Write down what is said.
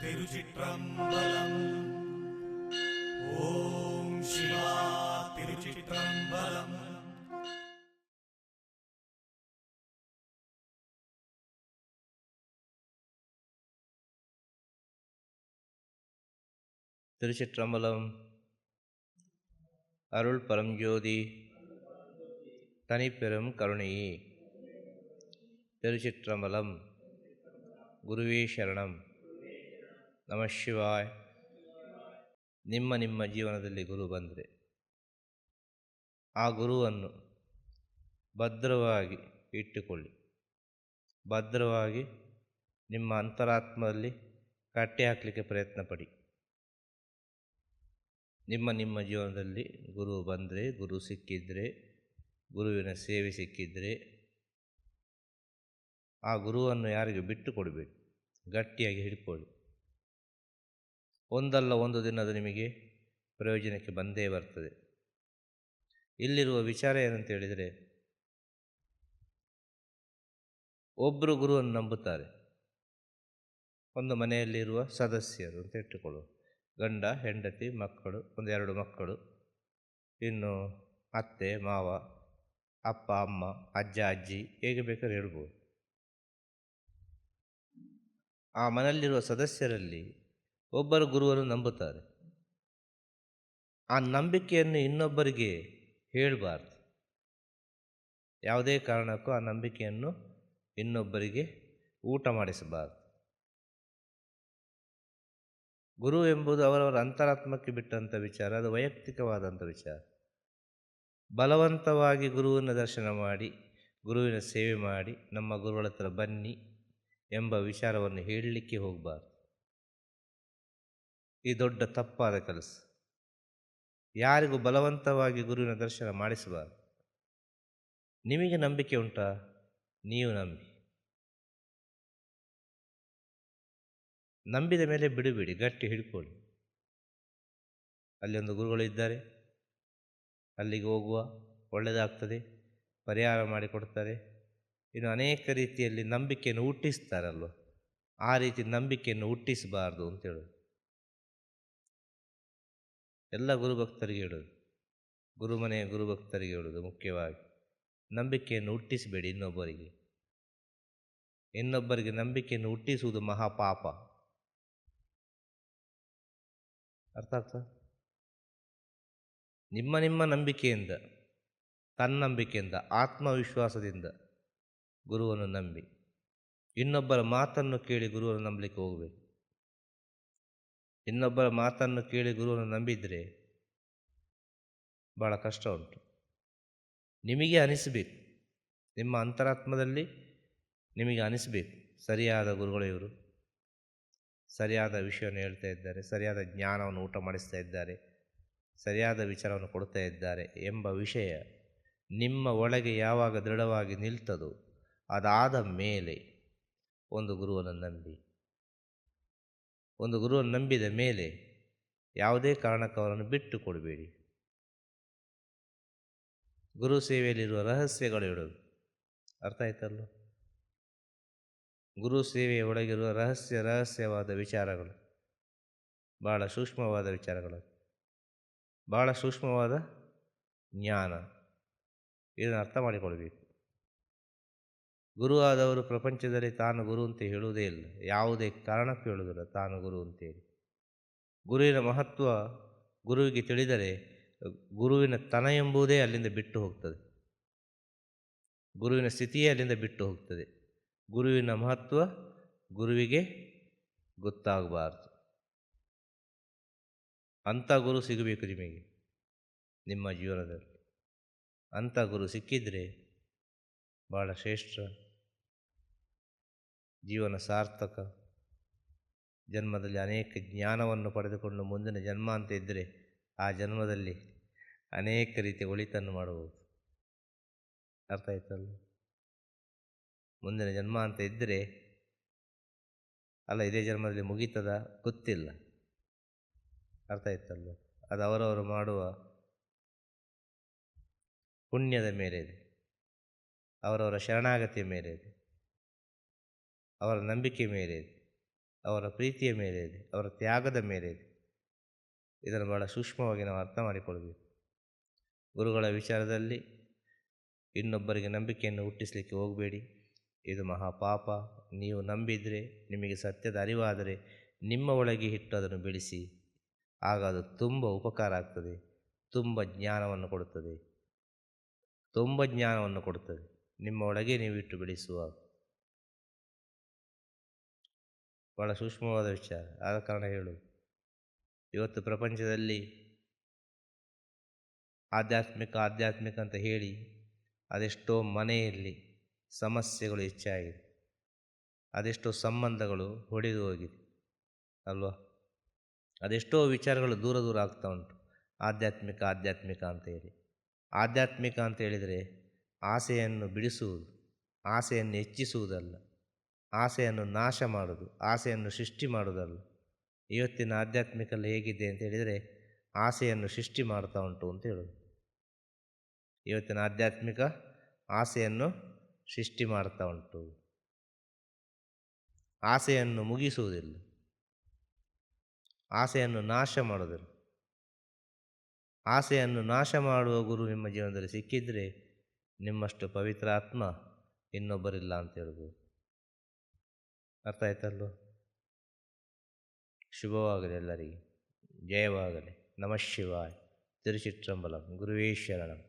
திருச்சிற்றம்பலம். ஓம் சிவா திருச்சிற்றம்பலம். திருச்சிற்றம்பலம். அருள் பரம்ஜோதி தனிப்பெரும் கருணையே ನಮ ಶಿವಾಯ್. ನಿಮ್ಮ ನಿಮ್ಮ ಜೀವನದಲ್ಲಿ ಗುರು ಬಂದರೆ ಆ ಗುರುವನ್ನು ಭದ್ರವಾಗಿ ಇಟ್ಟುಕೊಳ್ಳಿ. ಭದ್ರವಾಗಿ ನಿಮ್ಮ ಅಂತರಾತ್ಮದಲ್ಲಿ ಕಟ್ಟಿ ಹಾಕಲಿಕ್ಕೆ ಪ್ರಯತ್ನ ಪಡಿ ನಿಮ್ಮ ನಿಮ್ಮ ಜೀವನದಲ್ಲಿ ಗುರು ಬಂದರೆ, ಗುರು ಸಿಕ್ಕಿದರೆ, ಗುರುವಿನ ಸೇವೆ ಸಿಕ್ಕಿದರೆ ಆ ಗುರುವನ್ನು ಯಾರಿಗೂ ಬಿಟ್ಟು ಕೊಡಬೇಡಿ ಗಟ್ಟಿಯಾಗಿ ಹಿಡ್ಕೊಳ್ಳಿ. ಒಂದಲ್ಲ ಒಂದು ದಿನ ಅದು ನಿಮಗೆ ಪ್ರಯೋಜನಕ್ಕೆ ಬಂದೇ ಬರ್ತದೆ. ಇಲ್ಲಿರುವ ವಿಚಾರ ಏನಂತ ಹೇಳಿದರೆ ಒಬ್ಬರು ಗುರುವನ್ನು ನಂಬುತ್ತಾರೆ. ಒಂದು ಮನೆಯಲ್ಲಿರುವ ಸದಸ್ಯರು ಅಂತ ಇಟ್ಟುಕೊಳ್ಳುವ ಗಂಡ, ಹೆಂಡತಿ, ಮಕ್ಕಳು ಒಂದೆರಡು ಮಕ್ಕಳು, ಇನ್ನು ಅತ್ತೆ, ಮಾವ, ಅಪ್ಪ, ಅಮ್ಮ, ಅಜ್ಜ, ಅಜ್ಜಿ ಹೇಗೆ ಬೇಕಾದ್ರೆ ಹೇಳ್ಬೋದು. ಆ ಮನೆಯಲ್ಲಿರುವ ಸದಸ್ಯರಲ್ಲಿ ಒಬ್ಬರು ಗುರುವನ್ನು ನಂಬುತ್ತಾರೆ. ಆ ನಂಬಿಕೆಯನ್ನು ಇನ್ನೊಬ್ಬರಿಗೆ ಹೇಳಬಾರ್ದು. ಯಾವುದೇ ಕಾರಣಕ್ಕೂ ಆ ನಂಬಿಕೆಯನ್ನು ಇನ್ನೊಬ್ಬರಿಗೆ ಊಟ ಮಾಡಿಸಬಾರ್ದು. ಗುರು ಎಂಬುದು ಅವರವರ ಅಂತರಾತ್ಮಕ್ಕೆ ಬಿಟ್ಟಂಥ ವಿಚಾರ, ಅದು ವೈಯಕ್ತಿಕವಾದಂಥ ವಿಚಾರ. ಬಲವಂತವಾಗಿ ಗುರುವಿನ ದರ್ಶನ ಮಾಡಿ, ಗುರುವಿನ ಸೇವೆ ಮಾಡಿ, ನಮ್ಮ ಗುರುಗಳ ಬನ್ನಿ ಎಂಬ ವಿಚಾರವನ್ನು ಹೇಳಲಿಕ್ಕೆ ಹೋಗಬಾರ್ದು. ಈ ದೊಡ್ಡ ತಪ್ಪಾದ ಕೆಲಸ ಯಾರಿಗೂ ಬಲವಂತವಾಗಿ ಗುರುವಿನ ದರ್ಶನ ಮಾಡಿಸಬಾರದು. ನಿಮಗೆ ನಂಬಿಕೆ ಉಂಟಾ? ನೀವು ನಂಬಿ. ನಂಬಿದ ಮೇಲೆ ಬಿಡಬೇಡಿ, ಗಟ್ಟಿ ಹಿಡ್ಕೊಳ್ಳಿ. ಅಲ್ಲಿ ಒಂದು ಗುರುಗಳು ಇದ್ದಾರೆ. ಅಲ್ಲಿಗೆ ಹೋಗುವ ಒಳ್ಳೆಯದಾಗ್ತದೆ ಪರಿಹಾರ ಮಾಡಿಕೊಡ್ತಾರೆ. ಇನ್ನು ಅನೇಕ ರೀತಿಯಲ್ಲಿ ನಂಬಿಕೆಯನ್ನು ಹುಟ್ಟಿಸ್ತಾರಲ್ವ? ಆ ರೀತಿ ನಂಬಿಕೆಯನ್ನು ಹುಟ್ಟಿಸಬಾರ್ದು ಅಂತ ಹೇಳೋದು ಎಲ್ಲ ಗುರುಭಕ್ತರಿಗೆ ಹೇಳೋದು. ಗುರುಮನೆಯ ಗುರುಭಕ್ತರಿಗೆ ಹೇಳೋದು ಮುಖ್ಯವಾಗಿ. ನಂಬಿಕೆಯನ್ನು ಹುಟ್ಟಿಸಬೇಡಿ ಇನ್ನೊಬ್ಬರಿಗೆ. ಇನ್ನೊಬ್ಬರಿಗೆ ನಂಬಿಕೆಯನ್ನು ಹುಟ್ಟಿಸುವುದು ಮಹಾಪಾಪ. ಅರ್ಥ ಆಗ್ತದೆ ನಿಮ್ಮ ನಿಮ್ಮ ನಂಬಿಕೆಯಿಂದ, ತನ್ನಂಬಿಕೆಯಿಂದ, ಆತ್ಮವಿಶ್ವಾಸದಿಂದ ಗುರುವನ್ನು ನಂಬಿ. ಇನ್ನೊಬ್ಬರ ಮಾತನ್ನು ಕೇಳಿ ಗುರುವನ್ನು ನಂಬಲಿಕ್ಕೆ ಹೋಗಬೇಕು. ಇನ್ನೊಬ್ಬರ ಮಾತನ್ನು ಕೇಳಿ ಗುರುವನ್ನು ನಂಬಿದರೆ ಭಾಳ ಕಷ್ಟ ಉಂಟು. ನಿಮಗೆ ಅನಿಸಬೇಕು. ನಿಮ್ಮ ಅಂತರಾತ್ಮದಲ್ಲಿ ನಿಮಗೆ ಅನಿಸಬೇಕು. ಸರಿಯಾದ ಗುರುಗಳು ಇವರು. ಸರಿಯಾದ ವಿಷಯವನ್ನು ಹೇಳ್ತಾ ಇದ್ದಾರೆ. ಸರಿಯಾದ ಜ್ಞಾನವನ್ನು ಊಟ ಮಾಡಿಸ್ತಾ ಇದ್ದಾರೆ. ಸರಿಯಾದ ವಿಚಾರವನ್ನು ಕೊಡ್ತಾ ಇದ್ದಾರೆ ಎಂಬ ವಿಷಯ ನಿಮ್ಮ ಒಳಗೆ ಯಾವಾಗ ದೃಢವಾಗಿ ನಿಲ್ತದೋ ಅದಾದ ಮೇಲೆ ಒಂದು ಗುರುವನ್ನು ನಂಬಿ. ಒಂದು ಗುರುವನ್ನು ನಂಬಿದ ಮೇಲೆ ಯಾವುದೇ ಕಾರಣಕ್ಕೆ ಅವರನ್ನು ಬಿಟ್ಟು ಕೊಡಬೇಡಿ. ಗುರು ಸೇವೆಯಲ್ಲಿರುವ ರಹಸ್ಯಗಳು ಹೇಳೋದು ಅರ್ಥ ಆಯ್ತಲ್ಲ ಗುರು ಸೇವೆಯ ಒಳಗಿರುವ ರಹಸ್ಯ, ರಹಸ್ಯವಾದ ವಿಚಾರಗಳು. ಭಾಳ ಸೂಕ್ಷ್ಮವಾದ ವಿಚಾರಗಳು. ಭಾಳ ಸೂಕ್ಷ್ಮವಾದ ಜ್ಞಾನ. ಇದನ್ನು ಅರ್ಥ ಮಾಡಿಕೊಳ್ಬೇಕು. ಗುರು ಆದವರು ಪ್ರಪಂಚದಲ್ಲಿ ತಾನು ಗುರು ಅಂತ ಹೇಳುವುದೇ ಇಲ್ಲ. ಯಾವುದೇ ಕಾರಣಕ್ಕೂ ಹೇಳುವುದಿಲ್ಲ. ತಾನು ಗುರು ಅಂತೇಳಿ. ಗುರುವಿನ ಮಹತ್ವ ಗುರುವಿಗೆ ತಿಳಿದರೆ ಗುರುವಿನ ತನ ಎಂಬುದೇ ಅಲ್ಲಿಂದ ಬಿಟ್ಟು ಹೋಗ್ತದೆ. ಗುರುವಿನ ಸ್ಥಿತಿಯೇ ಅಲ್ಲಿಂದ ಬಿಟ್ಟು ಹೋಗ್ತದೆ. ಗುರುವಿನ ಮಹತ್ವ ಗುರುವಿಗೆ ಗೊತ್ತಾಗಬಾರ್ದು. ಅಂಥ ಗುರು ಸಿಗಬೇಕು ನಿಮಗೆ ನಿಮ್ಮ ಜೀವನದಲ್ಲಿ. ಅಂಥ ಗುರು ಸಿಕ್ಕಿದರೆ ಭಾಳ ಶ್ರೇಷ್ಠ ಜೀವನ ಸಾರ್ಥಕ. ಜನ್ಮದಲ್ಲಿ ಅನೇಕ ಜ್ಞಾನವನ್ನು ಪಡೆದುಕೊಂಡು ಮುಂದಿನ ಜನ್ಮ ಅಂತ ಇದ್ದರೆ ಆ ಜನ್ಮದಲ್ಲಿ ಅನೇಕ ರೀತಿಯ ಒಳಿತನ್ನು ಮಾಡಬಹುದು ಅರ್ಥ ಆಯ್ತಲ್ಲ ಮುಂದಿನ ಜನ್ಮ ಅಂತ ಇದ್ದರೆ ಅಲ್ಲ, ಇದೇ ಜನ್ಮದಲ್ಲಿ ಮುಗೀತದ? ಗೊತ್ತಿಲ್ಲ. ಅರ್ಥ ಆಯ್ತಲ್ಲ ಅದು ಅವರವರು ಮಾಡುವ ಪುಣ್ಯದ ಮೇಲೆ ಇದೆ ಅವರವರ ಶರಣಾಗತಿಯ ಮೇಲೆ ಇದೆ ಅವರ ನಂಬಿಕೆ ಮೇಲೆ ಅವರ ಪ್ರೀತಿಯ ಮೇಲೆ ಅವರ ತ್ಯಾಗದ ಮೇಲೆ ಇದೆ ಇದನ್ನು ಬಹಳ ಸೂಕ್ಷ್ಮವಾಗಿ ನಾವು ಅರ್ಥ ಮಾಡಿಕೊಳ್ಬೇಕು. ಗುರುಗಳ ವಿಚಾರದಲ್ಲಿ ಇನ್ನೊಬ್ಬರಿಗೆ ನಂಬಿಕೆಯನ್ನು ಹುಟ್ಟಿಸಲಿಕ್ಕೆ ಹೋಗಬೇಡಿ. ಇದು ಮಹಾಪಾಪ. ನೀವು ನಂಬಿದರೆ, ನಿಮಗೆ ಸತ್ಯದ ಅರಿವಾದರೆ ನಿಮ್ಮ ಒಳಗೆ ಹಿಟ್ಟು ಅದನ್ನು ಬೆಳೆಸಿ, ಆಗ ಅದು ತುಂಬ ಉಪಕಾರ ಆಗ್ತದೆ, ತುಂಬ ಜ್ಞಾನವನ್ನು ಕೊಡುತ್ತದೆ, ತುಂಬ ಜ್ಞಾನವನ್ನು ಕೊಡುತ್ತದೆ. ನಿಮ್ಮ ಒಳಗೆ ನೀವು ಇಟ್ಟು ಬೆಳೆಸುವಾಗ ಭಾಳ ಸೂಕ್ಷ್ಮವಾದ ವಿಚಾರ. ಆದ ಕಾರಣ ಹೇಳು. ಇವತ್ತು ಪ್ರಪಂಚದಲ್ಲಿ ಆಧ್ಯಾತ್ಮಿಕ ಆಧ್ಯಾತ್ಮಿಕ ಅಂತ ಹೇಳಿ ಅದೆಷ್ಟೋ ಮನೆಯಲ್ಲಿ ಸಮಸ್ಯೆಗಳು ಹೆಚ್ಚಾಗಿದೆ. ಅದೆಷ್ಟೋ ಸಂಬಂಧಗಳು ಹೊಡೆದು ಹೋಗಿದೆ. ಅಲ್ವಾ? ಅದೆಷ್ಟೋ ವಿಚಾರಗಳು ದೂರ ದೂರ ಆಗ್ತಾ ಉಂಟು. ಆಧ್ಯಾತ್ಮಿಕ ಆಧ್ಯಾತ್ಮಿಕ ಅಂತ ಹೇಳಿ. ಆಧ್ಯಾತ್ಮಿಕ ಅಂತ ಹೇಳಿದರೆ ಆಸೆಯನ್ನು ಬಿಡಿಸುವುದು, ಆಸೆಯನ್ನು ಹೆಚ್ಚಿಸುವುದಲ್ಲ. ಆಸೆಯನ್ನು ನಾಶ ಮಾಡುವುದು ಆಸೆಯನ್ನು ಸೃಷ್ಟಿ ಮಾಡುವುದಲ್ಲ ಇವತ್ತಿನ ಆಧ್ಯಾತ್ಮಿಕಲ್ಲಿ ಹೇಗಿದೆ ಅಂತ ಹೇಳಿದರೆ, ಆಸೆಯನ್ನು ಸೃಷ್ಟಿ ಮಾಡ್ತಾ ಉಂಟು ಅಂತ ಹೇಳೋದು. ಇವತ್ತಿನ ಆಧ್ಯಾತ್ಮಿಕ ಆಸೆಯನ್ನು ಸೃಷ್ಟಿ ಮಾಡ್ತಾ ಉಂಟು. ಆಸೆಯನ್ನು ಮುಗಿಸುವುದಿಲ್ಲ. ಆಸೆಯನ್ನು ನಾಶ ಮಾಡೋದಿಲ್ಲ. ಆಸೆಯನ್ನು ನಾಶ ಮಾಡುವ ಗುರು ನಿಮ್ಮ ಜೀವನದಲ್ಲಿ ಸಿಕ್ಕಿದರೆ ನಿಮ್ಮಷ್ಟು ಪವಿತ್ರ ಆತ್ಮ ಇನ್ನೊಬ್ಬರಿಲ್ಲ ಅಂತ ಹೇಳ್ಬೋದು ಅರ್ಥ ಆಯ್ತಲ್ಲ ಶುಭವಾಗಲಿ ಎಲ್ಲರಿಗೆ. ಜಯವಾಗಲಿ. ನಮಃ ಶಿವಾಯ್. ತಿರುಚಿತ್ರಂಬಲಂ ಗುರುವೇ ಶರಣಂ.